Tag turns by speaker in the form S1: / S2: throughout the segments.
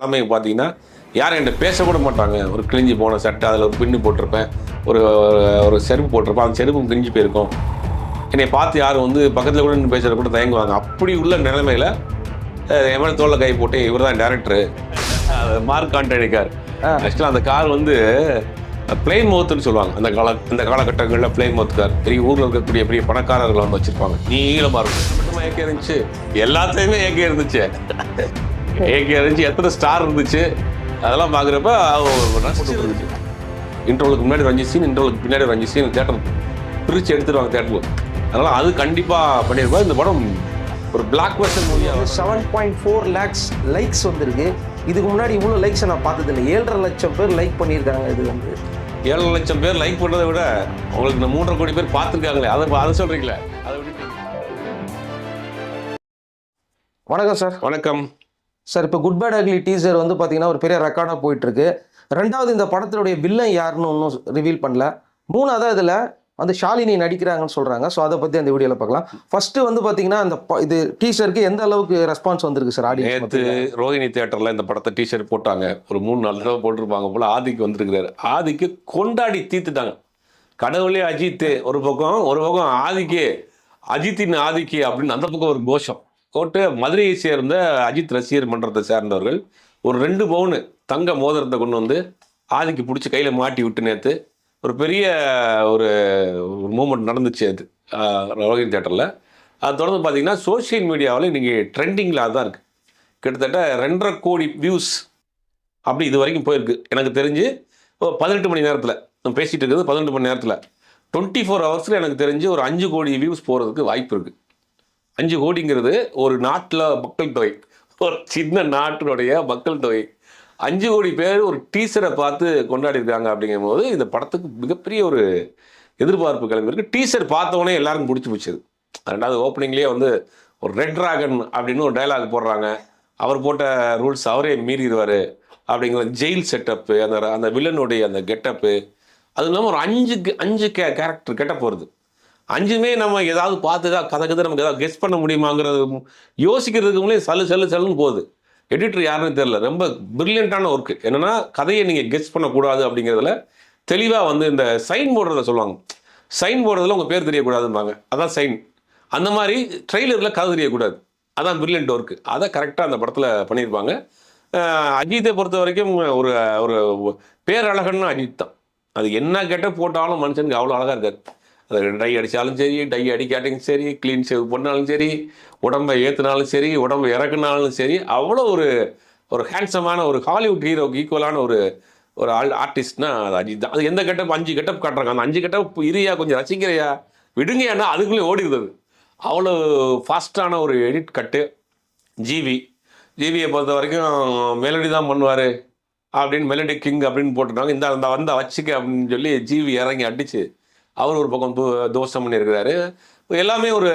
S1: நிலைமை பார்த்தீங்கன்னா யாரும் என்கிட்ட பேசக்கூட மாட்டாங்க. ஒரு கிழிஞ்சி போன சட்டை அதில் ஒரு பின்னு போட்டிருப்பேன். ஒரு ஒரு செருப்பு போட்டிருப்பேன். அந்த செருப்பும் கிழிஞ்சு போயிருக்கும். என்னை பார்த்து யாரும் வந்து பக்கத்தில் கூட நின்று பேசுறது கூட தயங்குவாங்க. அப்படி உள்ள நிலைமையில என் மேலே தோல்ல கை போட்டு இவர் தான் டேரக்டரு மார்க் ஆண்டனி கார். ஆக்சுவலாக அந்த கார் வந்து பிளெயின் மவுத்துன்னு சொல்லுவாங்க. அந்த கால அந்த காலகட்டங்களில் பிளெயின் மவுத் கார். பெரிய ஊரில் இருக்கக்கூடிய பெரிய பணக்காரர்கள் வந்து வச்சிருப்பாங்க. நீளமாக இருக்கும். ஏகே இருந்துச்சு. எல்லாத்தையுமே ஏகே இருந்துச்சு. ஏகே இருந்துச்சு எத்தனை ஸ்டார் இருந்துச்சு? அதெல்லாம் பார்க்குறப்ப இன்டர்வலுக்கு முன்னாடி ஒரு அஞ்சு சீன் இன்டர்வலுக்கு பின்னாடி ஒரு அஞ்சு சீன் தேட்டர் பிரித்து எடுத்துருவாங்க தேட்டரில் அதனால் அது கண்டிப்பாக பண்ணியிருப்பா இந்த படம் ஒரு பிளாக் பஸ்டர் மூவியாக
S2: seven point four lakhs likes வந்திருக்கு. இதுக்கு முன்னாடி இவ்வளோ லைக்ஸை நான் பார்த்ததில்லை. ஏழரை லட்சம் பேர் லைக் பண்ணியிருக்காங்க இது வந்து.
S1: ஏழு லட்சம் பேர் லைக் பண்ணுறதை விட உங்களுக்கு இந்த மூன்றரை கோடி பேர் பார்த்துருக்காங்களே. அதை அதை சொல்கிறீங்களே அதை விட்டுட்டு
S2: வணக்கம் சார்
S1: வணக்கம்.
S2: சார் இப்போ குட் பேட் அக்லி டீசர் வந்து பார்த்தீங்கன்னா ஒரு பெரிய ரெக்கார்டாக போயிட்டுருக்கு. ரெண்டாவது இந்த படத்தினுடைய வில்லன் யாருன்னு ஒன்றும் ரிவீல் பண்ணல. மூணாவது இதில் வந்து ஷாலினி நடிக்கிறாங்கன்னு சொல்கிறாங்க ஸோ அதை பற்றி அந்த வீடியோவில் பார்க்கலாம். ஃபர்ஸ்ட் வந்து பார்த்தீங்கன்னா அந்த இது டீசருக்கு எந்த அளவுக்கு ரெஸ்பான்ஸ் வந்திருக்கு சார்
S1: நேற்று
S2: ஆடியன்ஸ்
S1: ரோஹிணி தியேட்டரில் இந்த படத்தை டிஷர்ட் போட்டாங்க. ஒரு மூணு நாலு தடவை போட்டிருப்பாங்க போல ஆதிக்கு வந்திருக்கிறாரு. ஆதிக்கு கொண்டாடி தீர்த்துட்டாங்க. கடவுளே அஜித் ஒரு பக்கம் ஒரு பக்கம் ஆதிக்கு அஜித்தின் ஆதிக்கு அப்படின்னு அந்த பக்கம் ஒரு கோஷம். கோட்டு மதுரையை சேர்ந்த அஜித் ரசிகர் மன்றத்தை சேர்ந்தவர்கள் ஒரு ரெண்டு பவுனு தங்க மோதிரத்தை கொண்டு வந்து ஆதிக்கு பிடிச்சி கையில் மாட்டி விட்டு நேற்று ஒரு பெரிய ஒரு மூமெண்ட் நடந்துச்சு அது ரோகிணி தேட்டரில் அது தொடர்ந்து பார்த்தீங்கன்னா சோஷியல் மீடியாவில் இன்றைக்கி ட்ரெண்டிங்கில் அதுதான் இருக்குது கிட்டத்தட்ட ரெண்டரை கோடி வியூஸ் அப்படி இது வரைக்கும் போயிருக்கு. எனக்கு தெரிஞ்சு ஓ பதினெட்டு மணி நேரத்தில் நம்ம பேசிகிட்டு இருக்கிறது பதினெட்டு மணி நேரத்தில். டுவெண்ட்டி ஃபோர் ஹவர்ஸில் எனக்கு தெரிஞ்சு ஒரு அஞ்சு கோடி வியூஸ் போகிறதுக்கு வாய்ப்பு இருக்குது அஞ்சு கோடிங்கிறது ஒரு நாட்டில் மக்கள் தொகை. ஒரு சின்ன நாட்டினுடைய மக்கள் தொகை. அஞ்சு கோடி பேர் ஒரு டீசரை பார்த்து கொண்டாடி இருக்காங்க அப்படிங்கும்போது இந்த படத்துக்கு மிகப்பெரிய ஒரு எதிர்பார்ப்பு கிளம்பியிருக்கு டீசர் பார்த்தவொடனே எல்லாருக்கும் பிடிச்சி போச்சுது ரெண்டாவது ஓப்பனிங்லேயே வந்து ஒரு ரெட் ட்ராகன் அப்படின்னு ஒரு டயலாக் போடுறாங்க. அவர் போட்ட ரூல்ஸ் அவரே மீறிடுவார் அப்படிங்கிற ஜெயில் செட்டப்பு அந்த அந்த வில்லனுடைய அந்த கெட்டப்பு அது இல்லாமல் ஒரு அஞ்சு அஞ்சு கே கேரக்டர் கெட்டப் வருது. அஞ்சுமே நம்ம ஏதாவது பார்த்து கதை கதை நமக்கு ஏதாவது கெஸ் பண்ண முடியுமாங்கிறது யோசிக்கிறதுக்கு முன்னே சல்லு சல்லு சல்லுன்னு போகுது. எடிட்டர் யாருன்னு தெரியல. ரொம்ப பிரில்லியண்ட்டான ஒர்க்கு என்னென்னா கதையை நீங்கள் கெஸ் பண்ணக்கூடாது அப்படிங்கிறதுல தெளிவாக வந்து இந்த சைன் போடுறத சொல்லுவாங்க. சைன் போடுறதுல உங்கள் பேர் தெரியக்கூடாதும்பாங்க. அதான் சைன் அந்த மாதிரி ட்ரெய்லரில் கதை தெரியக்கூடாது. அதான் பிரில்லியன்ட் ஒர்க்கு அதை கரெக்டாக அந்த படத்தில் பண்ணியிருப்பாங்க. அஜித்தை பொறுத்த வரைக்கும் ஒரு ஒரு பேரழகன்னு அஜித் தான். அது என்ன கேட்ட போட்டாலும் மனுஷனுக்கு அவ்வளோ அழகாக இருக்காரு அது டை அடித்தாலும் சரி டை அடிக்காட்டியும் சரி க்ளீன் ஷேவ் பண்ணாலும் சரி உடம்பை ஏற்றினாலும் சரி உடம்பை இறக்குனாலும் சரி அவ்வளோ ஒரு ஒரு ஹேண்ட்ஸமான ஒரு ஹாலிவுட் ஹீரோக்கு ஈக்குவலான ஒரு ஒரு ஆள் ஆர்டிஸ்ட்னா அது அஜித் தான். அது எந்த கெட்டப் அஞ்சு கெட்டப் காட்டுறாங்க. அந்த அஞ்சு கெட்டப் இரியா கொஞ்சம் ரசிக்கிறையா? விடுங்கயானா அதுக்குள்ளே ஓடிடுது அவ்வளோ ஃபாஸ்ட்டான ஒரு எடிட் கட்டு ஜிவி ஜிவியை பொறுத்த வரைக்கும் மெலடி தான் பண்ணுவார். அப்படின்னு மெலடி கிங் அப்படின்னு போட்டுருந்தாங்க. இந்த அந்த வந்தால் வச்சுக்க அப்படின்னு சொல்லி ஜிவி இறங்கி அடிச்சு அவர் ஒரு பக்கம் தோஷம் தோஷம் பண்ணியிருக்கிறாரு. எல்லாமே ஒரு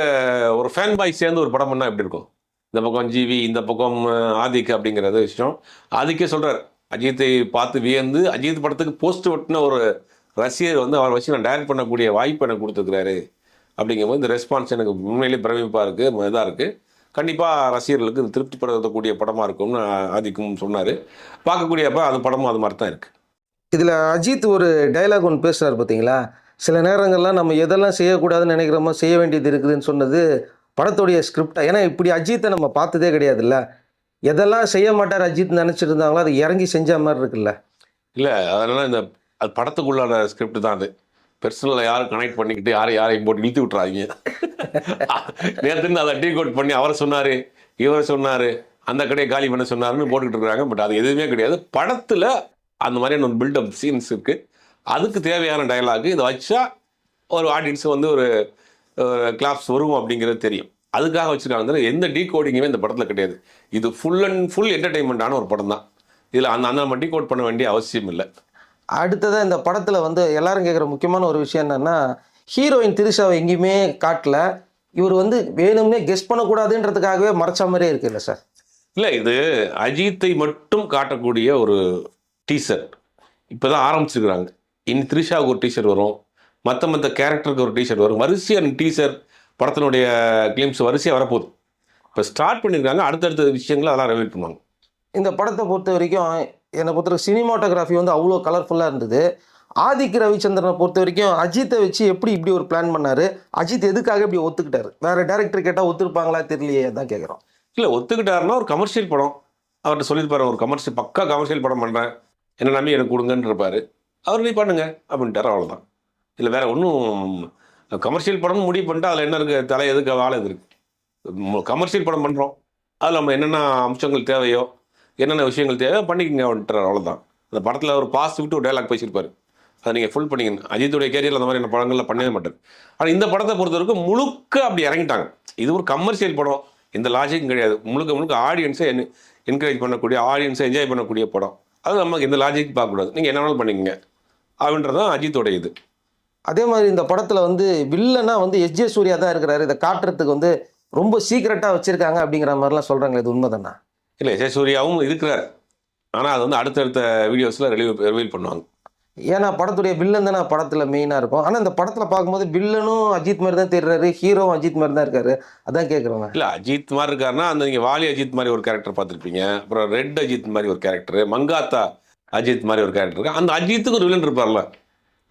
S1: ஒரு ஃபேன் பாய் சேர்ந்து ஒரு படம் பண்ணால் எப்படி இருக்கும்? இந்த பக்கம் ஜிவி இந்த பக்கம் ஆதிக் அப்படிங்கிறது விஷயம். ஆதிக்கே சொல்கிறார் அஜித்தை பார்த்து வியந்து அஜித் படத்துக்கு போஸ்ட் ஒட்டின ஒரு ரசிகர் வந்து அவரை வச்சு நான் டைரக்ட் பண்ணக்கூடிய வாய்ப்பு எனக்கு கொடுத்துருக்குறாரு. அப்படிங்கும்போது இந்த ரெஸ்பான்ஸ் எனக்கு உண்மையிலே பிரமிப்பாக இருக்குது இதாக இருக்குது கண்டிப்பாக ரசிகர்களுக்கு இது திருப்திப்படுத்தக்கூடிய படமாக இருக்கும்னு ஆதிக்கும் சொன்னார். பார்க்கக்கூடியப்ப அது படமும் அது மாதிரி தான் இருக்குது
S2: இதில் அஜித் ஒரு டைலாக் ஒன்று பேசுகிறார் பார்த்தீங்களா சில நேரங்கள்லாம் நம்ம எதெல்லாம் செய்யக்கூடாதுன்னு நினைக்கிறோமோ செய்ய வேண்டியது இருக்குதுன்னு சொன்னது படத்துடைய ஸ்கிரிப்டாக ஏன்னா இப்படி அஜித்தை நம்ம பார்த்ததே கிடையாதுல்ல. எதெல்லாம் செய்ய மாட்டார் அஜித் நினச்சிட்டு இருந்தாங்களோ அதை இறங்கி செஞ்ச மாதிரி இருக்குல்ல.
S1: இல்லை அதனால் இந்த அது படத்துக்குள்ளான ஸ்கிரிப்ட் தான் அது. பெர்சனலில் யாரும் கனெக்ட் பண்ணிக்கிட்டு யாரும் யாரையும் போட்டு இழுத்து விட்றாதீங்க நேற்று அதை டீ கோட் பண்ணி அவர் சொன்னார் இவர் சொன்னார் அந்த கடையை காலி பண்ண சொன்னாருன்னு போட்டுக்கிட்டு இருக்காங்க பட் அது எதுவுமே கிடையாது. படத்தில் அந்த மாதிரியான ஒரு பில்டப் சீன்ஸ் இருக்குது அதுக்கு தேவையான டயலாக் இதை வச்சா ஒரு ஆடியன்ஸ் வந்து ஒரு கிளாப்ஸ் வரும் அப்படிங்கிறது தெரியும். அதுக்காக வச்சுருக்காங்க எந்த டீ கோடிங்குமே இந்த படத்தில் கிடையாது. இது ஃபுல் அண்ட் ஃபுல் என்டர்டைன்மெண்ட்டான ஒரு படம் தான். இதில் அந்த அந்த நம்ம டீ கோட் பண்ண வேண்டிய அவசியம் இல்லை.
S2: அடுத்ததாக இந்த படத்தில் வந்து எல்லாரும் கேட்குற முக்கியமான ஒரு விஷயம் என்னன்னா ஹீரோயின் திரிஷாவை எங்கேயுமே காட்டல. இவர் வந்து வேணும்னே கெஸ் பண்ணக்கூடாதுன்றதுக்காகவே மறைச்ச மாதிரியே இருக்குல்ல சார்?
S1: இல்லை இது அஜித்தை மட்டும் காட்டக்கூடிய ஒரு டீசர் இப்போ தான் ஆரம்பிச்சிருக்கிறாங்க. இனி த்ரிஷாவுக்கு ஒரு டீஷர்ட் வரும். மற்ற மற்ற கேரக்டருக்கு ஒரு டீஷர்ட் வரும். வரிசையாக டீசர் படத்தினுடைய கிளிம்ஸ் வரிசையாக வரப்போகுது. இப்போ ஸ்டார்ட் பண்ணியிருக்காங்க அடுத்தடுத்த விஷயங்களை அதெல்லாம் ரெவீல் பண்ணுவாங்க.
S2: இந்த படத்தை பொறுத்த வரைக்கும் என்னை பொறுத்த சினிமாட்டோகிராஃபி வந்து அவ்வளோ கலர்ஃபுல்லாக இருந்தது. ஆதிக் ரவிச்சந்திரனை பொறுத்த வரைக்கும் அஜித்தை வச்சு எப்படி இப்படி ஒரு பிளான் பண்ணாரு? அஜித் எதுக்காக இப்படி ஒத்துக்கிட்டாரு? வேற டேரக்டர் கேட்டால் ஒத்துருப்பாங்களா தெரியலையே தான் கேட்குறோம்
S1: இல்லை ஒத்துக்கிட்டாருன்னா ஒரு கமர்ஷியல் படம். அவர்கிட்ட சொல்லியிருப்பாரு ஒரு கமர்ஷியல் பக்கா கமர்ஷியல் படம் பண்ணுறேன் என்ன நம்பி எனக்கு கொடுங்கன்னு இருப்பாரு அவர் நீ பண்ணுங்க அப்படின்ட்டார் அவ்வளோதான் இல்லை வேற ஒன்றும் கமர்ஷியல் படம் முடிவு பண்ணிட்டு அதில் என்ன இருக்குது தலை எதுக்கு வாழை எது இருக்குது கமர்ஷியல் படம் பண்ணுறோம் அதில் நம்ம என்னென்ன அம்சங்கள் தேவையோ என்னென்ன விஷயங்கள் தேவையோ பண்ணிக்கங்க அப்படின்ட்டார் அவ்வளோதான் அந்த படத்தில் ஒரு பாஸ் விட்டு ஒரு டைலாக் பேசியிருப்பார். அதை நீங்கள் ஃபுல் பண்ணிக்கணும் அஜித்துடைய கேரியரில் அந்த மாதிரியான படங்கள்லாம் பண்ணவே மாட்டார் ஆனால் இந்த படத்தை பொறுத்த வரைக்கும் முழுக்க அப்படி இறங்கிட்டாங்க. இது ஒரு கமர்ஷியல் படம். இந்த லாஜிக்கும் கிடையாது. முழுக்க முழுக்க ஆடியன்ஸை என்கரேஜ் பண்ணக்கூடிய ஆடியன்ஸை என்ஜாய் பண்ணக்கூடிய படம். அது நமக்கு இந்த லாஜிக் பார்க்கக்கூடாது. நீங்கள் என்ன வேணாலும் பண்ணிக்கங்க. அப்படின்றது தான் அஜித்தோட இது.
S2: அதே மாதிரி இந்த படத்தில் வந்து வில்லனா வந்து எஸ்ஜே சூர்யா தான் இருக்கிறாரு. இதை காட்டுறதுக்கு வந்து ரொம்ப சீக்கிரட்டாக வச்சிருக்காங்க அப்படிங்கிற மாதிரிலாம் சொல்கிறாங்க இது உண்மைதானா?
S1: இல்லை எஸ். சூர்யாவும் இருக்கிறார். ஆனால் அது வந்து அடுத்தடுத்த வீடியோஸில் ரிலீவ் ரிவீல் பண்ணுவாங்க.
S2: ஏன்னா படத்துடைய வில்லன் தானே படத்தில் மெயினாக இருக்கும். ஆனால் இந்த படத்தில் பார்க்கும்போது வில்லனும் அஜித் மாதிரி தான் தெரிறாரு ஹீரோவும் அஜித் மாதிரி தான் இருக்காரு. அதான் கேட்குறோங்க
S1: இல்லை அஜித் மாதிரி இருக்காருன்னா அந்த நீங்கள் வாலி அஜித் மாதிரி ஒரு கேரக்டர் பார்த்துருப்பீங்க. அப்புறம் ரெட் அஜித் மாதிரி ஒரு கேரக்டர் மங்காத்தா அஜித் மாதிரி ஒரு கேரக்டர் இருக்கு. அந்த அஜித்துக்கு ஒரு வில்லன் இருப்பார்ல.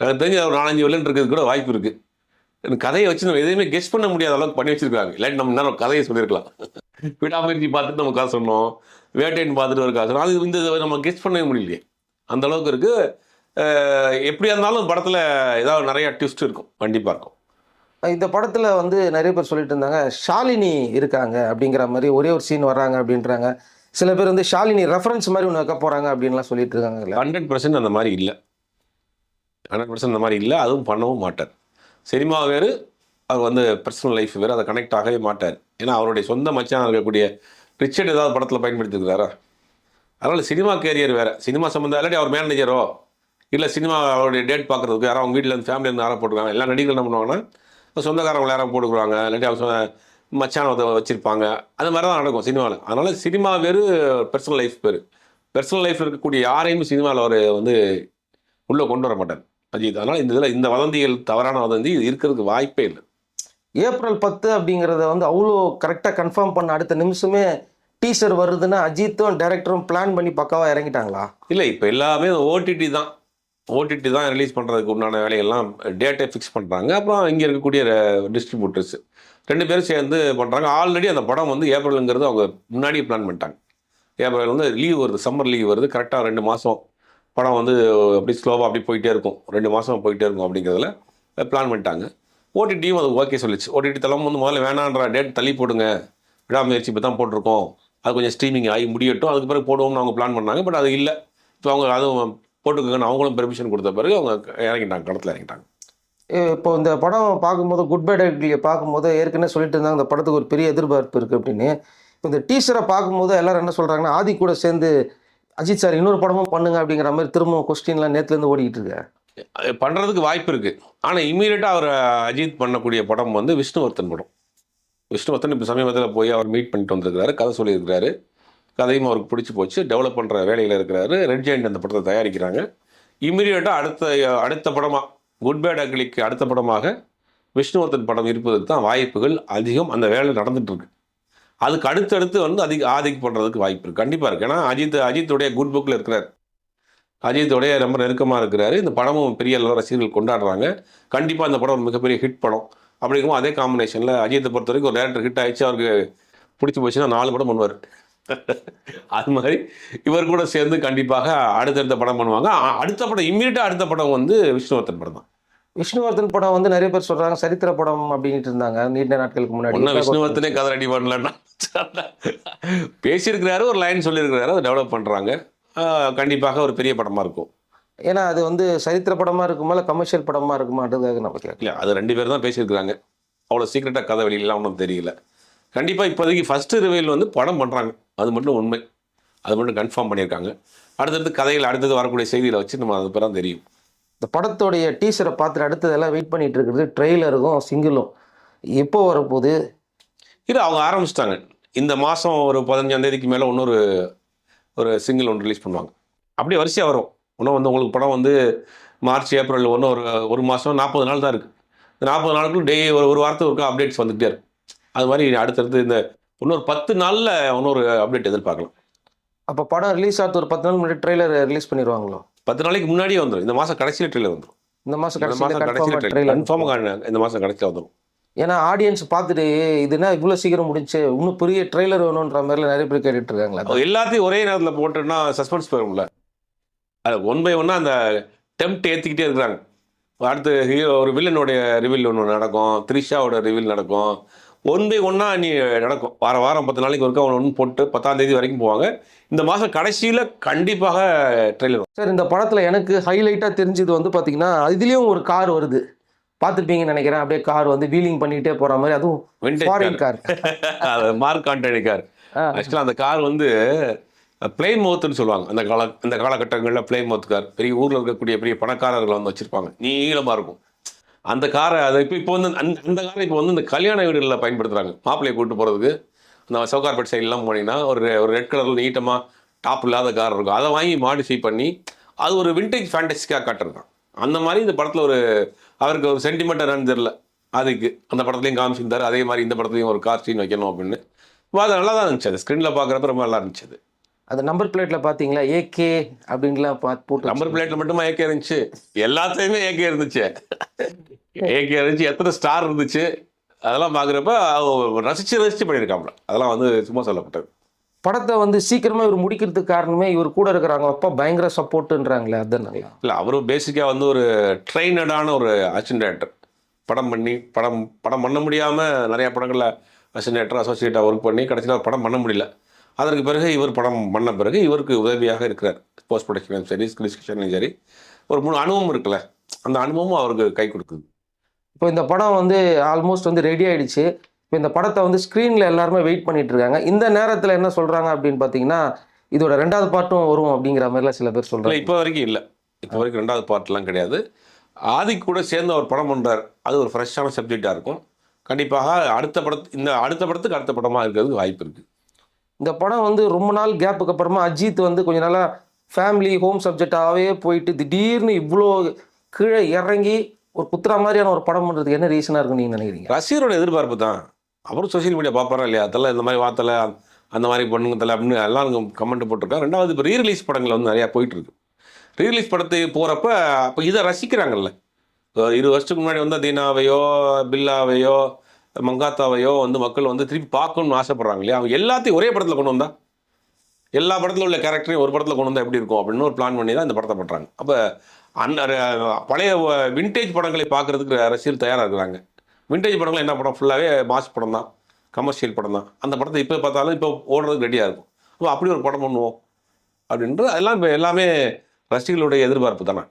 S1: எனக்கு தெரிஞ்ச ஒரு நாலஞ்சு வில்லன் இருக்கிறது கூட வாய்ப்பு இருக்கு. எனக்கு கதையை வச்சு நம்ம எதையுமே கெஸ் பண்ண முடியாத அளவுக்கு பண்ணி வச்சிருக்காங்க இல்லாட்டி நம்ம நேரம் கதையை சொல்லியிருக்கலாம். விடாமுயற்சி பார்த்துட்டு நம்ம கதை சொன்னோம். வேட்டைன்னு பார்த்துட்டு ஒரு கதை சொன்னோம். அது இந்த நம்ம கெஸ் பண்ணவே முடியலையே. அந்த அளவுக்கு இருக்கு. எப்படியா இருந்தாலும் படத்தில் ஏதாவது நிறைய ட்விஸ்ட் இருக்கும். கண்டிப்பாக இருக்கும்.
S2: இந்த படத்தில் வந்து நிறைய பேர் சொல்லிட்டு இருந்தாங்க ஷாலினி இருக்காங்க அப்படிங்கிற மாதிரி ஒரே ஒரு சீன் வர்றாங்க அப்படின்றாங்க. சில பேர் வந்து ஷாலினி ரெஃபரன்ஸ் மாதிரி ஒன்று வைக்க போகிறாங்க அப்படின்லாம் சொல்லிட்டு இருக்காங்க
S1: ஹண்ட்ரட் பர்சன்ட் அந்த மாதிரி இல்லை. ஹண்ட்ரட் பர்சன்ட் அந்த மாதிரி இல்லை அதுவும் பண்ணவும் மாட்டார். சினிமா வேறு அவர் வந்து பர்சனல் லைஃப் வேறு அதை கனெக்ட் ஆகவே மாட்டார். ஏன்னா அவருடைய சொந்த மச்சான் இருக்கக்கூடிய ரிச்சர்ட் ஏதாவது படத்தில் பயன்படுத்திருக்கிறாரா? அதனால் சினிமா கேரியர் வேறு. சினிமா சம்மந்தம் இல்லாட்டி அவர் மேனேஜரோ இல்லை சினிமா அவருடைய டேட் பார்க்குறதுக்கு யாரும் அவங்க வீட்டில் இருந்து ஃபேமிலி இருந்து யாரோ போட்டுருக்காங்க. எல்லா நடிகர்கள் என்ன பண்ணுவாங்கன்னா சொந்தக்காரங்களை யாரும் போட்டுக்குவாங்க. இல்லாட்டி அவங்க மச்சான் ஒருத்தன் வச்சுருப்பாங்க. அந்த மாதிரி தான் நடக்கும் சினிமாவில் அதனால் சினிமா வேறு பர்சனல் லைஃப் வேறு. பர்சனல் லைஃப் இருக்கக்கூடிய யாரையும் சினிமாவில் அவர் வந்து உள்ளே கொண்டு வர மாட்டார். அஜித். அதனால் இந்த இதில் இந்த வதந்திகள் தவறான வதந்தி இது இருக்கிறதுக்கு வாய்ப்பே இல்லை.
S2: ஏப்ரல் பத்து அப்படிங்கிறத வந்து அவ்வளோ கரெக்டாக கன்ஃபார்ம் பண்ண அடுத்த நிமிஷமே டீசர் வருதுன்னா அஜித்தும் டேரக்டரும் பிளான் பண்ணி பக்காவாக இறங்கிட்டாங்களா?
S1: இல்லை இப்போ எல்லாமே ஓடிடி தான். ஓடிடி தான் ரிலீஸ் பண்ணுறதுக்கு உண்டான வேலைகள்லாம் டேட்டை ஃபிக்ஸ் பண்ணுறாங்க அப்புறம் இங்கே இருக்கக்கூடிய டிஸ்ட்ரிபியூட்டர்ஸ் ரெண்டு பேரும் சேர்ந்து பண்ணுறாங்க ஆல்ரெடி அந்த படம் வந்து ஏப்ரலுங்கிறது அவங்க முன்னாடியே பிளான் பண்ணிட்டாங்க. ஏப்ரல் வந்து லீவ் வருது சம்மர் லீவ் வருது. கரெக்டாக ரெண்டு மாதம் படம் வந்து அப்படி ஸ்லோவாக அப்படி போயிட்டே இருக்கும். ரெண்டு மாதம் போயிட்டே இருக்கும் அப்படிங்கிறதுல பிளான் பண்ணிட்டாங்க. ஓடிடியும் அது ஓகே சொல்லிச்சு. ஓடிடி தளம் வந்து முதல்ல வேணான்ற டேட் தள்ளி போடுங்க. விடாமுயற்சி இப்போ தான் போட்டிருக்கோம். அது கொஞ்சம் ஸ்ட்ரீமிங் ஆகி முடியட்டும். அதுக்கு பிறகு போடுவோம்னு அவங்க பிளான் பண்ணாங்க. பட் அது இல்லை. இப்போ அவங்க அதுவும் போட்டுக்கோங்கன்னு அவங்களும் பெர்மிஷன் கொடுத்த பிறகு அவங்க இறங்கிட்டாங்க கடத்தில் இறங்கிட்டாங்க.
S2: இப்போ இந்த படம் பார்க்கும்போது குட் பை டேட்லியை பார்க்கும்போது ஏற்கனவே சொல்லிட்டு இருந்தாங்க இந்த படத்துக்கு ஒரு பெரிய எதிர்பார்ப்பு இருக்குது அப்படின்னு. இப்போ இந்த டீச்சரை பார்க்கும்போது எல்லாரும் என்ன சொல்கிறாங்கன்னா ஆதி கூட சேர்ந்து அஜித் சார் இன்னொரு படமும் பண்ணுங்க அப்படிங்கிற மாதிரி திரும்ப கொஸ்டின்லாம் நேற்றுலேருந்து ஓடிக்கிட்டு
S1: இருக்கேன் பண்ணுறதுக்கு வாய்ப்பு இருக்குது ஆனால் இம்மீடியட்டாக அவர் அஜித் பண்ணக்கூடிய படம் வந்து விஷ்ணுவர்த்தன் படம். விஷ்ணுவர்த்தன் இப்போ சமீபத்தில் போய் அவர் மீட் பண்ணிட்டு வந்திருக்கிறாரு கதை சொல்லியிருக்கிறாரு. கதையும் அவருக்கு பிடிச்சி போச்சு. டெவலப் பண்ணுற வேலையில் இருக்கிறாரு. ரெட் ஜெயிண்ட் அந்த படத்தை தயாரிக்கிறாங்க. இம்மீடியட்டாக அடுத்த அடுத்த படமாக குட் பேட் அக்லிக்கு அடுத்த படமாக விஷ்ணுவர்த்தன் படம் இருப்பதற்கு தான் வாய்ப்புகள் அதிகம். அந்த வேலை நடந்துட்டு இருக்கு அதுக்கு அடுத்தடுத்து வந்து அதிக ஆதிக்கம் பண்ணுறதுக்கு வாய்ப்பு இருக்குது கண்டிப்பாக இருக்குது ஏன்னா அஜித் அஜித்துடைய குட் புக்கில் இருக்கிறார். அஜித்துடைய ரொம்ப நெருக்கமாக இருக்கிறாரு. இந்த படமும் பெரிய அளவில் ரசிகர்கள் கொண்டாடுறாங்க. கண்டிப்பாக இந்த படம் ஒரு மிகப்பெரிய ஹிட் படம். அப்படிங்கும் அதே காம்பினேஷனில் அஜித்தை பொறுத்த வரைக்கும் ஒரு டேரக்டர் ஹிட் ஆயிடுச்சு. அவருக்கு பிடிச்சி போச்சுன்னா நாலு படம் பண்ணுவார். அது மாதிரி இவர் கூட சேர்ந்து கண்டிப்பாக அடுத்தடுத்த படம் பண்ணுவாங்க. அடுத்த படம் இம்மீடியட்டாக அடுத்த படம் வந்து விஷ்ணுவர்த்தன் படம் தான்.
S2: விஷ்ணுவர்தன் படம் வந்து நிறைய பேர் சொல்கிறாங்க சரித்திர படம் அப்படின்ட்டு இருந்தாங்க நீண்ட நாட்களுக்கு முன்னாடி.
S1: விஷ்ணுவர்த்தனே கதை ரெடி பண்ணலன்னா பேசியிருக்கிறாரு ஒரு லைன் சொல்லியிருக்கிறாரு அதை டெவலப் பண்ணுறாங்க கண்டிப்பாக ஒரு பெரிய படமாக இருக்கும்.
S2: ஏன்னா அது வந்து சரித்திர படமாக இருக்குமா இல்லை கமர்ஷியல் படமாக இருக்குமான்றதுக்காக நம்ம கேட்கலாம்
S1: இல்லை அது ரெண்டு பேர் தான் பேசியிருக்கிறாங்க. அவ்வளோ சீக்கிரட்டாக கதை வெளியிலாம் ஒன்றும் தெரியல. கண்டிப்பாக இப்போதைக்கு ஃபஸ்ட்டு ரிவைல் வந்து படம் பண்ணுறாங்க அது மட்டும் உண்மை. அது மட்டும் கன்ஃபார்ம் பண்ணியிருக்காங்க. அடுத்தடுத்து கதைகள் அடுத்தது வரக்கூடிய செய்திகளை வச்சு நம்ம அது பிறகு தெரியும்.
S2: இந்த படத்தோடைய டீசரை பார்த்துட்டு அடுத்ததெல்லாம் வெயிட் பண்ணிட்டு இருக்கிறது ட்ரெய்லருக்கும் சிங்கிளும். எப்போ வரப்போகுது?
S1: இது அவங்க ஆரம்பிச்சிட்டாங்க. இந்த மாதம் ஒரு பதினஞ்சாம் தேதிக்கு மேலே இன்னொரு ஒரு சிங்கிள் ஒன்று ரிலீஸ் பண்ணுவாங்க. அப்படியே வரிசையாக வரும். இன்னும் வந்து உங்களுக்கு படம் வந்து மார்ச் ஏப்ரல் ஒன்று ஒரு ஒரு மாதம் நாற்பது நாள் தான் இருக்குது இந்த நாற்பது நாளுக்குள்ள டே ஒரு ஒரு வாரத்துக்கு ஒருக்கா அப்டேட்ஸ் வந்துகிட்டே இருக்கும். அது மாதிரி அடுத்தடுத்து இந்த இன்னொரு பத்து நாளில் இன்னொரு அப்டேட் எதிர்பார்க்கலாம்.
S2: அப்போ படம் ரிலீஸ் ஆகிறது ஒரு பத்து நாள் முன்னாடி ட்ரெய்லர் ரிலீஸ் பண்ணிடுவாங்களோ?
S1: பத்து நாளைக்கு முன்னாடியே வந்துடும் இந்த மாதம் கடைசியில் ட்ரெயிலர் வந்துடும்
S2: இந்த மாதம் கடைசியில்
S1: கடைசியில் ட்ரெயிலர் கன்ஃபார்மாக இந்த மாதம் கடைசியில் வந்துடும்
S2: ஏன்னா ஆடியன்ஸ் பார்த்துட்டு இது என்ன இவ்வளோ சீக்கிரம் முடிஞ்சு இன்னும் பெரிய ட்ரெய்லர் வேணுன்ற மாதிரிலாம் நிறைய பேர் கேட்டுட்டு இருக்காங்களா.
S1: எல்லாத்தையும் ஒரே நேரத்தில் போட்டோன்னா சஸ்பென்ஸ் போயிடும்ல அது ஒன் பை ஒன்னாக அந்த டெம்ட் ஏற்றிக்கிட்டே இருக்கிறாங்க. அடுத்து ஹீரோ ஒரு வில்லனுடைய ரிவீல் ஒன்று நடக்கும். த்ரிஷாவோட ரிவீல் நடக்கும். ஒன் பை ஒன்னா நீ நடக்கும். வார வாரம் பத்து நாளைக்கு ஒருக்கா ஒன்று ஒன்று போட்டு பத்தாம் தேதி வரைக்கும் போவாங்க. இந்த மாதம் கடைசியில் கண்டிப்பாக ட்ரெயிலர்
S2: சார் இந்த படத்தில் எனக்கு ஹைலைட்டாக தெரிஞ்சது வந்து பார்த்தீங்கன்னா இதுலேயும் ஒரு கார் வருது. பார்த்துருப்பீங்கன்னு நினைக்கிறேன். அப்படியே கார் வந்து வீலிங் பண்ணிக்கிட்டே போகிற மாதிரி. அதுவும் ஃபாரின் கார்
S1: அது மார்க் ஆண்டனி கார் ஆக்சுவலாக அந்த கார் வந்து பிளெயின் மவுத்துன்னு சொல்லுவாங்க. அந்த கால அந்த காலகட்டங்களில் பிளெயின் மவுத் கார் பெரிய ஊரில் இருக்கக்கூடிய பெரிய பணக்காரர்கள் வந்து வச்சுருப்பாங்க. நீளமாக இருக்கும். அந்த காரை அதை இப்போ இப்போ வந்து அந்த அந்த காரை இப்போ வந்து இந்த கல்யாண வீடுகளில் பயன்படுத்துகிறாங்க மாப்பிள்ளையை கூட்டு போகிறதுக்கு அந்த சவுகார்பேட் சைட்லாம் போனீங்கன்னா ஒரு ஒரு ரெட் கலரில் நீட்டமாக டாப் இல்லாத கார் இருக்கும். அதை வாங்கி மாடிஃபை பண்ணி அது ஒரு விண்டேஜ் ஃபேண்டஸிக்காக காட்டுறான் அந்த மாதிரி இந்த படத்தில் ஒரு அவருக்கு ஒரு சென்டிமெண்ட் என்னன்னு தெரில அதுக்கு அந்த படத்துலையும் காமிச்சிருந்தார். அதே மாதிரி இந்த படத்துலையும் ஒரு கார் சீன் வைக்கணும் அப்படின்னு. அது நல்லா தான் இருந்துச்சு. அது ஸ்க்ரீனில் பார்க்குறப்ப ரொம்ப நல்லா இருந்துச்சு அது.
S2: அந்த நம்பர் பிளேட்டில் பார்த்தீங்களா ஏகே அப்படின்லாம் போட்டு
S1: நம்பர் பிளேட்ல மட்டுமா ஏகே இருந்துச்சு? எல்லாத்துலயுமே ஏகே இருந்துச்சு. ஏகே இருந்துச்சு எத்தனை ஸ்டார் இருந்துச்சு? அதெல்லாம் பார்க்குறப்ப ரசிச்சு ரசிச்சு பண்ணியிருக்காப்ல அதெல்லாம் வந்து சும்மா சொல்லப்பட்டது.
S2: படத்தை வந்து சீக்கிரமா இவர் முடிக்கிறதுக்கு காரணமே இவர் கூட இருக்கிறாங்க. அப்பா பயங்கர சப்போர்ட்டுன்றாங்களே அதுதான்
S1: இல்லை அவரும் பேசிக்காக வந்து ஒரு ட்ரெயினடான ஒரு அசிஸ்டன்ட் டேரக்டர் படம் பண்ணி படம் படம் பண்ண முடியாமல் நிறைய படங்களில் அசிஸ்டன்ட் டேரக்டர் அசோசியேட்டாக ஒர்க் பண்ணி கடைசியில் படம் பண்ண முடியல. அதற்கு பிறகு இவர் படம் பண்ண பிறகு இவருக்கு உதவியாக இருக்கிறார். போஸ்ட் ப்ரொடக்ஷனும் சரி ஸ்கிரிப்ஷனும் சரி. ஒரு மூணு அனுபவம் இருக்குல்ல. அந்த அனுபவமும் அவருக்கு கை கொடுக்குது.
S2: இப்போ இந்த படம் வந்து ஆல்மோஸ்ட் வந்து ரெடி ஆயிடுச்சு. இப்போ இந்த படத்தை வந்து ஸ்க்ரீனில் எல்லாருமே வெயிட் பண்ணிட்டு இருக்காங்க. இந்த நேரத்தில் என்ன சொல்றாங்க அப்படின்னு பார்த்தீங்கன்னா இதோட ரெண்டாவது பாட்டும் வரும் அப்படிங்கிற மாதிரிலாம் சில பேர்
S1: இல்லை
S2: சொல்றாங்க
S1: இப்போ வரைக்கும் இல்லை. இப்போ வரைக்கும் ரெண்டாவது பார்ட்லாம் கிடையாது. ஆதிக் கூட சேர்ந்து அவர் படம் பண்ணுறார் அது ஒரு ஃப்ரெஷ்ஷான சப்ஜெக்டாக இருக்கும். கண்டிப்பாக அடுத்த படத்து இந்த அடுத்த படத்துக்கு அடுத்த படமாக இருக்கிறதுக்கு வாய்ப்பு இருக்குது
S2: இந்த படம் வந்து ரொம்ப நாள் கேப்புக்கு அப்புறமா அஜித் வந்து கொஞ்ச நாளாக ஃபேமிலி ஹோம் சப்ஜெக்டாகவே போயிட்டு திடீர்னு இவ்வளோ கீழே இறங்கி ஒரு குத்துற மாதிரியான ஒரு படம் பண்ணுறதுக்கு என்ன ரீசனாக இருக்குன்னு நீங்கள் நினைக்கிறீங்க?
S1: ரசிகரோட எதிர்பார்ப்பு தான். அவரும் சோஷியல் மீடியா பார்ப்பாரா இல்லையா? அதெல்லாம் இந்த மாதிரி வார்த்தலை அந்த மாதிரி பண்ணுங்க தலை அப்படின்னு எல்லாரும் கமெண்ட் போட்டிருக்காங்க ரெண்டாவது இப்போ ரீரிலீஸ் படங்கள் வந்து நிறையா போயிட்டுருக்கு. ரீரிலீஸ் படத்துக்கு போகிறப்ப அப்போ இதை ரசிக்கிறாங்கல்ல. இப்போ இருபது வருஷத்துக்கு முன்னாடி வந்து தீனாவையோ பில்லாவையோ மங்காத்தாவையோ வந்து மக்கள் வந்து திருப்பி பார்க்கணும்னு ஆசைப்படுறாங்க இல்லையா? அவங்க எல்லாத்தையும் ஒரே படத்தில் கொண்டு வந்தா? எல்லா படத்தில் உள்ள கேரக்டரையும் ஒரு படத்தில் கொண்டு வந்தால் எப்படி இருக்கும் அப்படின்னு ஒரு பிளான் பண்ணி தான் இந்த படத்தை பண்ணுறாங்க அப்போ அந்த பழைய விண்டேஜ் படங்களை பார்க்கறதுக்கு ரசிகர் தயாராக இருக்கிறாங்க. விண்டேஜ் படங்கள் என்ன படம்? ஃபுல்லாகவே மாஸ் படம் தான் கமர்ஷியல் படம் தான் அந்த படத்தை இப்போ பார்த்தாலும் இப்போ ஓடுறதுக்கு ரெடியாக இருக்கும். அப்போ அப்படி ஒரு படம் பண்ணுவோம் அப்படின்றது அதெல்லாம் இப்போ எல்லாமே ரசிகர்களுடைய எதிர்பார்ப்பு தானே?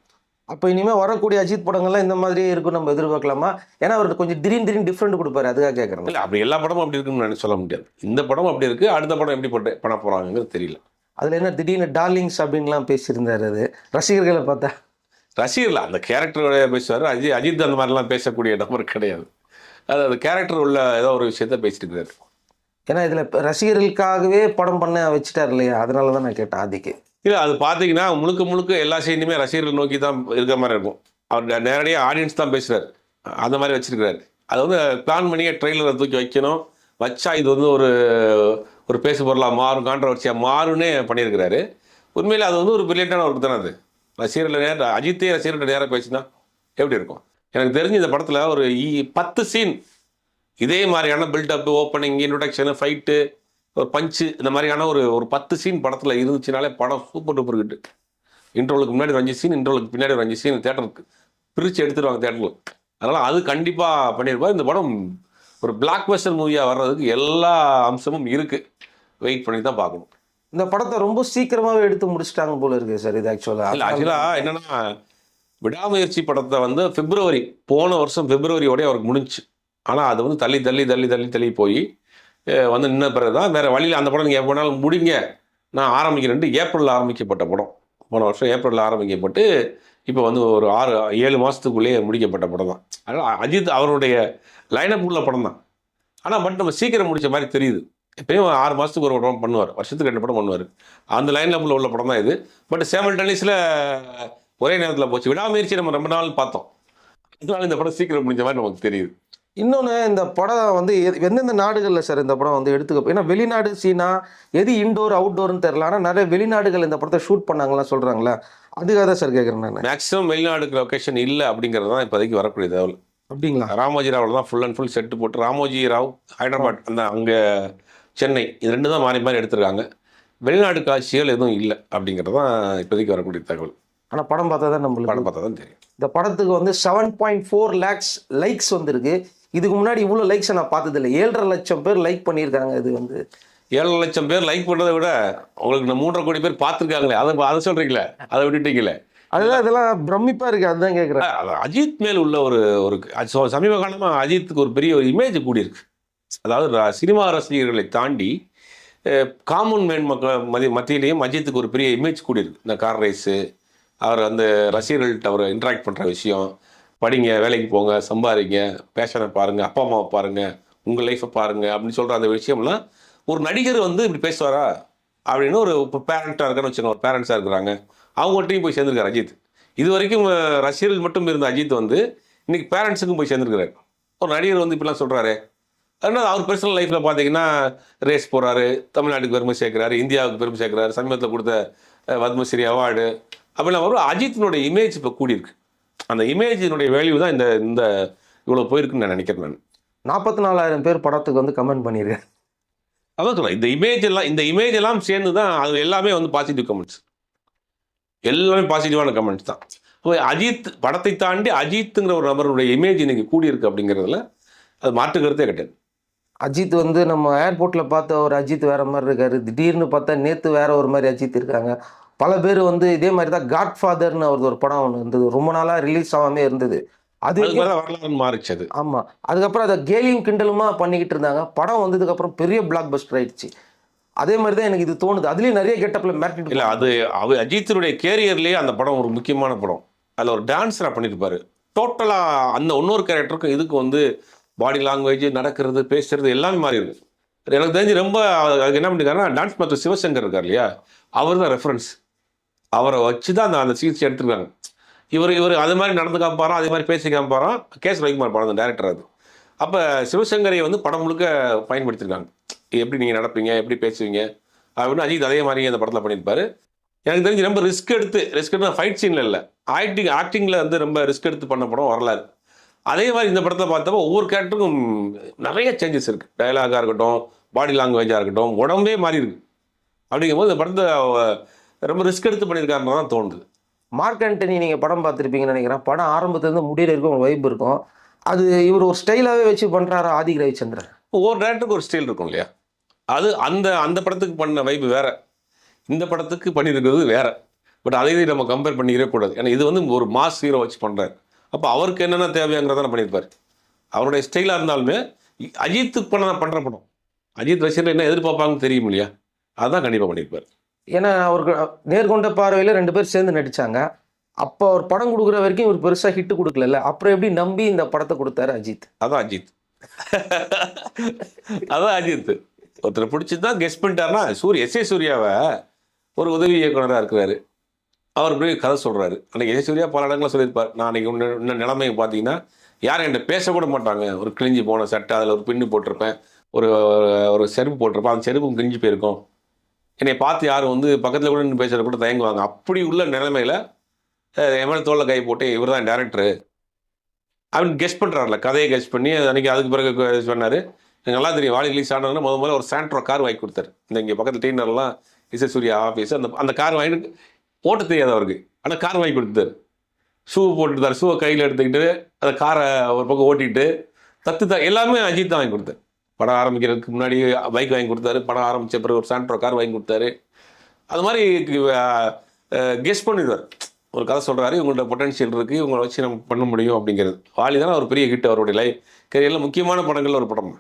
S2: அப்போ இனிமேல் வரக்கூடிய அஜித் படங்கள்லாம் இந்த மாதிரியே இருக்கும் நம்ம எதிர்பார்க்கலாமா? ஏன்னா அவர் கொஞ்சம் திடீர்னு திடீர்னு டிஃப்ரெண்ட் கொடுப்பாரு அதுக்காக கேட்குறேன்
S1: இல்லை அப்படி எல்லா படமும் அப்படி இருக்குன்னு நான் சொல்ல முடியாது. இந்த படம் அப்படி இருக்குது அடுத்த படம் எப்படி போட்டு பண்ண போகிறாங்கிறது தெரியல.
S2: அதில் என்ன திடீர்னு டார்லிங்ஸ் அப்படின்லாம் பேசியிருந்தாரு அது ரசிகர்களை பார்த்தா.
S1: ரசிகர்கள் அந்த கேரக்டரோட பேசுவார். அஜித் அஜித் அந்த மாதிரிலாம் பேசக்கூடிய நபர் கிடையாது. அது அந்த கேரக்டர் உள்ள ஏதோ ஒரு விஷயத்த பேசிட்டு இருக்காரு
S2: ஏன்னா இதில் ரசிகர்களுக்காகவே படம் பண்ண வச்சுட்டார் இல்லையா? அதனால தான் நான் கேட்டேன் ஆதிக்கு.
S1: இல்லை அது பார்த்தீங்கன்னா முழுக்க முழுக்க எல்லா செய்தியுமே ரசிகர்கள் நோக்கி தான் இருக்கிற மாதிரி இருக்கும். அவர் நேரடியாக ஆடியன்ஸ் தான் பேசுகிறார் அந்த மாதிரி வச்சிருக்கிறாரு. அது வந்து பிளான் பண்ணியே ட்ரெயிலரை தூக்கி வைக்கணும். வச்சா இது வந்து ஒரு ஒரு பேசு பொருளாக மாறும் கான்ட்ரவர்சியாக மாறும்னே பண்ணியிருக்கிறாரு. உண்மையில் அது வந்து ஒரு பிரில்லியண்டான ஒர்க் தானே அது. ரசிகர்கள் நேரம் அஜித்தே ரசிகர்கள் நேராக பேசினா எப்படி இருக்கும்? எனக்கு தெரிஞ்சு இந்த படத்தில் ஒரு பத்து சீன் இதே மாதிரியான பில்டப்பு ஓப்பனிங் இன்ட்ரடக்ஷனு ஃபைட்டு ஒரு பஞ்சு இந்த மாதிரியான ஒரு ஒரு பத்து சீன் படத்தில் இருந்துச்சுனாலே படம் சூப்பர் டூப்பர் கிட்டு இன்டர்வலுக்கு முன்னாடி ஒரு அஞ்சு சீன் இன்டர்வலுக்கு பின்னாடி ஒரு அஞ்சு சீன் தேட்டருக்கு பிரித்து எடுத்துருவாங்க தேட்டரில் அதனால் அது கண்டிப்பாக பண்ணியிருப்பார் இந்த படம் ஒரு பிளாக் பஸ்டர் மூவியாக வர்றதுக்கு எல்லா அம்சமும் இருக்குது வெயிட் பண்ணி தான் பார்க்கணும்.
S2: இந்த படத்தை ரொம்ப சீக்கிரமாகவே எடுத்து முடிச்சிட்டாங்க போல இருக்கு சார் இது
S1: இல்லை
S2: ஆக்சுவலாக
S1: ஆக்சுவலாக என்னன்னா விடாமுயற்சி படத்தை வந்து பிப்ரவரி போன வருஷம் பிப்ரவரியோடய அவருக்கு முடிஞ்சுச்சு. ஆனால் அது வந்து தள்ளி தள்ளி தள்ளி தள்ளி தள்ளி போய் வந்து நின்ன பிறகு தான் வேறு வழியில் அந்த படம் நீங்கள் எப்போ வேணாலும் முடிங்க. நான் ஆரம்பிக்கிறேன்ட்டு ஏப்ரலில் ஆரம்பிக்கப்பட்ட படம். போன வருஷம் ஏப்ரலில் ஆரம்பிக்கப்பட்டு இப்போ வந்து ஒரு ஆறு ஏழு மாதத்துக்குள்ளேயே முடிக்கப்பட்ட படம் தான். அதனால் அஜித் அவருடைய லைனப் உள்ள படம் தான். ஆனால் பட் நம்ம சீக்கிரம் முடித்த மாதிரி தெரியுது. எப்பயும் ஆறு மாதத்துக்கு ஒரு படம் பண்ணுவார். வருஷத்துக்கு ரெண்டு படம் பண்ணுவார். அந்த லைனில் உள்ள படம் தான் இது. பட் சேமல் டென்னிஸில் ஒரே நேரத்தில் போச்சு. விடாமுயற்சி நம்ம ரொம்ப நாள் பார்த்தோம். அதனால இந்த படம் சீக்கிரம் முடிஞ்ச மாதிரி நமக்கு தெரியுது.
S2: இன்னொன்று இந்த படம் வந்து எந்தெந்த நாடுகளில் சார் இந்த படம் வந்து எடுத்துக்க ஏன்னா வெளிநாடு சீனா எது இன்டோர் அவுட்டோர்னு தெரில ஆனால் நிறைய வெளிநாடுகள் இந்த படத்தை ஷூட் பண்ணாங்கலாம் சொல்கிறாங்களே அதுக்காக தான் சார் கேட்குறேன் நான்.
S1: மேக்ஸிமம் வெளிநாடுக்கு லொக்கேஷன் இல்லை அப்படிங்கிறது தான் இப்போதைக்கு வரக்கூடிய தகவல்.
S2: அப்படிங்களா?
S1: ராமோஜி ராவில் தான் ஃபுல் அண்ட் ஃபுல் செட்டு போட்டு ராமோஜி ராவ் ஹைதராபாத் அந்த அங்கே சென்னை இது ரெண்டு தான் மாறி மாறி எடுத்திருக்காங்க. வெளிநாடு காட்சிகள் எதுவும் இல்லை அப்படிங்கிறது தான் இப்போதைக்கு வரக்கூடிய தகவல்.
S2: ஆனால் படம் பார்த்தா தான் நம்மளுக்கு
S1: படம் பார்த்தா தான் தெரியும்.
S2: இந்த படத்துக்கு வந்து seven point four lakhs likes வந்திருக்கு. இதுக்கு முன்னாடி இவ்வளோ லைக்ஸை நான் பார்த்ததில்லை. ஏழரை லட்சம் பேர் லைக் பண்ணியிருக்காங்க இது வந்து.
S1: ஏழு லட்சம் பேர் லைக் பண்ணதை விட உங்களுக்கு இந்த மூன்றரை கோடி பேர் பார்த்துருக்காங்களே அதை அதை சொல்கிறீங்களே அதை விட்டுட்டீங்களே.
S2: அதுதான் இதெல்லாம் பிரமிப்பாக இருக்குது அதுதான் கேட்குறேன்
S1: அஜித் மேல் உள்ள ஒரு ஒரு சமீப காலமாக அஜித்துக்கு ஒரு பெரிய ஒரு இமேஜ் கூடியிருக்கு அதாவது சினிமா ரசிகர்களை தாண்டி காமன் மேன் மக்கள் மதி மத்தியிலையும் அஜித்துக்கு ஒரு பெரிய இமேஜ் கூடியிருக்கு இந்த கார் ரேஸு அவர் அந்த ரசிகர்கள்ட்ட அவர் இன்ட்ராக்ட் பண்ணுற விஷயம் படிங்க வேலைக்கு போங்க சம்பாதிங்க பேஷனை பாருங்கள் அப்பா அம்மாவை பாருங்கள் உங்கள் லைஃப்பை பாருங்கள் அப்படின்னு சொல்கிற அந்த விஷயம்லாம் ஒரு நடிகர் வந்து இப்படி பேசுவாரா? அப்படின்னு ஒரு இப்போ பேரண்ட்டாக இருக்கான்னு வச்சுக்கோங்க ஒரு பேரண்ட்ஸாக இருக்கிறாங்க. அவங்கள்ட்டையும் போய் சேர்ந்துருக்காரு அஜித். இது வரைக்கும் ரசிகர்கள் மட்டும் இருந்த அஜித் வந்து இன்றைக்கி பேரண்ட்ஸுக்கும் போய் சேர்ந்துருக்கிறார். ஒரு நடிகர் வந்து இப்படிலாம் சொல்கிறாரு அதனால் அவர் பர்சனல் லைஃப்பில் பார்த்தீங்கன்னா ரேஸ் போகிறாரு தமிழ்நாட்டுக்கு பெருமை சேர்க்குறாரு இந்தியாவுக்கு பெருமை சேர்க்குறாரு சமீபத்தில் கொடுத்த பத்மஸ்ரீ அவார்டு அப்படிலாம் வரும் அஜித்தினுடைய இமேஜ் இப்போ கூடியிருக்கு. அந்த இமேஜினுடைய வேல்யூ தான் இந்த இந்த இவ்வளோ போயிருக்குன்னு நான் நினைக்கிறேன் நான்.
S2: நாற்பத்தி நாலாயிரம் பேர் படத்துக்கு வந்து கமெண்ட் பண்ணியிருக்கேன்
S1: அதான் சொல்றேன். இந்த இமேஜ் எல்லாம் இந்த இமேஜ் எல்லாம் சேர்ந்து தான் அது எல்லாமே வந்து பாசிட்டிவ் கமெண்ட்ஸ் எல்லாமே பாசிட்டிவான கமெண்ட்ஸ் தான். இப்போ அஜித் படத்தை தாண்டி அஜித்துங்கிற ஒரு நபருடைய இமேஜ் இன்னைக்கு கூடியிருக்கு அப்படிங்கிறதுல அது மாற்று கருத்தே கிடையாது.
S2: அஜித் வந்து நம்ம ஏர்போர்ட்டில் பார்த்த ஒரு அஜித் வேற மாதிரி இருக்காரு. திடீர்னு பார்த்தா நேற்று வேற ஒரு மாதிரி அஜித் இருக்காங்க. பல பேர் வந்து இதே மாதிரி தான் காட் ஃபாதர்னு அவரது ஒரு படம் ஒன்று இருந்தது. ரொம்ப நாளாக ரிலீஸ் ஆகாமே இருந்தது. அது
S1: மாறிச்சு அது.
S2: ஆமாம் அதுக்கப்புறம் அதை கேலியும் கிண்டலுமா பண்ணிக்கிட்டு இருந்தாங்க. படம் வந்ததுக்கப்புறம் பெரிய பிளாக் பஸ்டர் ஆயிடுச்சு. அதே மாதிரி தான் எனக்கு இது தோணுது. அதுலேயும் நிறைய கெட்டப்பில் மிரட்டிட்டு
S1: இல்லை அது அவர் அஜித்தினுடைய கேரியர்லேயே அந்த படம் ஒரு முக்கியமான படம். அதில் ஒரு டான்ஸராக பண்ணியிருப்பாரு. டோட்டலாக அந்த இன்னொரு கேரக்டருக்கும் இதுக்கு வந்து பாடி லாங்குவேஜ் நடக்கிறது பேசுறது எல்லாமே மாறி இருக்கு எனக்கு தெரிஞ்சு ரொம்ப அதுக்கு என்ன பண்ணிருக்காருன்னா டான்ஸ் மாஸ்டர் சிவசங்கர் இருக்கார் இல்லையா? அவர் தான் ரெஃபரன்ஸ் அவரை வச்சு தான் அந்த அந்த சிகிச்சை எடுத்துருக்காங்க. இவர் இவர் அது மாதிரி நடந்து காமிப்பாராம் அதே மாதிரி பேசி காமிப்பாராம் கேஸ் ரவிக்குமார் படம் அந்த டேரக்டர் அது. அப்போ சிவசங்கரையை வந்து படம் முழுக்க பயன்படுத்தியிருக்காங்க எப்படி நீங்கள் நடப்பீங்க எப்படி பேசுவீங்க? அப்படின்னு அஜித் அதே மாதிரி அந்த படத்தில் பண்ணியிருப்பாரு. எனக்கு தெரிஞ்சு ரொம்ப ரிஸ்க் எடுத்து ரிஸ்க் எடுத்து ஃபைட் சீனில் இல்லை. ஆக்டிங் ஆக்டிங்கில் வந்து ரொம்ப ரிஸ்க் எடுத்து பண்ண படம் வரலாறு. அதே மாதிரி இந்த படத்தில் பார்த்தப்போ ஒவ்வொரு கேரக்டருக்கும் நிறைய சேஞ்சஸ் இருக்குது டயலாகாக இருக்கட்டும் பாடி லாங்குவேஜாக இருக்கட்டும் உடம்பே மாறி இருக்கு. அப்படிங்கும்போது இந்த படத்தை ரொம்ப ரிஸ்க் எடுத்து பண்ணியிருக்காருன்னு தான் தோணுது.
S2: மார்க் ஆண்டனி நீங்கள் படம் பார்த்துருப்பீங்கன்னு நினைக்கிறேன். படம் ஆரம்பத்துலேருந்து முடியிற இருக்கும் ஒரு வைப் இருக்கும். அது இவர் ஒரு ஸ்டைலாகவே வச்சு பண்ணுறாரு ஆதிக் ரவிச்சந்திரன்?
S1: ஒவ்வொரு டேரக்டருக்கு ஒரு ஸ்டைல் இருக்கும் இல்லையா? அது அந்த அந்த படத்துக்கு பண்ண வைப்பு வேற. இந்த படத்துக்கு பண்ணியிருக்கிறது வேற. பட் அதையும் நம்ம கம்பேர் பண்ணிக்கவே கூடாது ஏன்னா இது வந்து ஒரு மாஸ் ஹீரோ வச்சு பண்ணுறாரு அப்போ அவருக்கு என்னென்ன தேவையாங்கிறத பண்ணியிருப்பார். அவருடைய ஸ்டைலாக இருந்தாலுமே அஜித்துக்கு பண்ண பண்ணுற படம். அஜித் ரசிகர்கள் என்ன எதிர்பார்ப்பாங்கன்னு தெரியும் இல்லையா? அதான் கண்டிப்பாக பண்ணியிருப்பார்.
S2: ஏன்னா அவருக்கு நேர்கொண்ட பார்வையில் ரெண்டு பேர் சேர்ந்து நடித்தாங்க அப்போ அவர் படம் கொடுக்குற வரைக்கும் இவர் பெருசாக ஹிட்டு கொடுக்கல அப்புறம் எப்படி நம்பி இந்த படத்தை கொடுத்தாரு அஜித்?
S1: அதான் அஜித். அதான் அஜித். ஒருத்தர் பிடிச்சி தான் கெஸ் பண்ணிட்டாருன்னா சூரிய எஸ் ஏ சூர்யாவை ஒரு உதவி இயக்குனராக இருக்கிறாரு. அவர் போய் கதை சொல்கிறாரு அன்றைக்கி எஸ் ஏ சூர்யா பல இடங்களில் சொல்லியிருப்பார். நான் அன்றைக்கி இன்னும் இன்னும் நிலைமையை பார்த்தீங்கன்னா யாரும் என்கிட்ட பேசக்கூட மாட்டாங்க. ஒரு கிழிஞ்சி போன சட்டை அதில் ஒரு பின்னு போட்டிருப்பேன். ஒரு ஒரு செருப்பு போட்டிருப்பேன். அந்த செருப்பும் கிழிஞ்சு போயிருக்கும். என்னை பார்த்து யாரும் வந்து பக்கத்தில் கூட நின்று பேசுகிற கூட தயங்குவாங்க. அப்படி உள்ள நிலைமையில் அஹ், என் தோளில் கை போட்டு இவர் தான் டேரக்டரு அவன் கெஸ்ட் பண்ணுறாருல கதையை கெஸ்ட் பண்ணி அன்றைக்கி அதுக்கு பிறகு சொன்னார் எனக்கு நல்லா தெரியும் வாலி ரிலீஸ் ஆனதுன்னா முத முதல்ல ஒரு சாண்ட்ரோ கார் வாங்கி கொடுத்தாரு. இந்த இங்கே பக்கத்தில் டீனர்லாம் இசை சூர்யா ஆஃபீஸ் அந்த அந்த கார் வாங்கிட்டு ஓட்ட தெரியாது அவருக்கு. ஆனால் கார் வாங்கி கொடுத்தாரு. ஷூ போட்டுட்டார். ஷூவை கையில் எடுத்துக்கிட்டு அந்த காரை ஒரு பக்கம் ஓட்டிட்டு தத்து தான் எல்லாமே அஜித் தான் வாங்கி கொடுத்தார். படம் ஆரம்பிக்கிறதுக்கு முன்னாடி பைக் வாங்கி கொடுத்தாரு. படம் ஆரம்பித்த பிறகு ஒரு சாண்ட்ரோ கார் வாங்கி கொடுத்தாரு. அது மாதிரி கெஸ் பண்ணிடுவார். ஒரு கதை சொல்கிறாரு இவங்கள்ட்ட பொட்டன்ஷியல் இருக்குது இவங்களை வச்சு நம்ம பண்ண முடியும் அப்படிங்கிறது. வாலி தானே ஒரு பெரிய ஹிட் அவருடைய லைஃப் கரியரில் முக்கியமான படங்கள் ஒரு படம்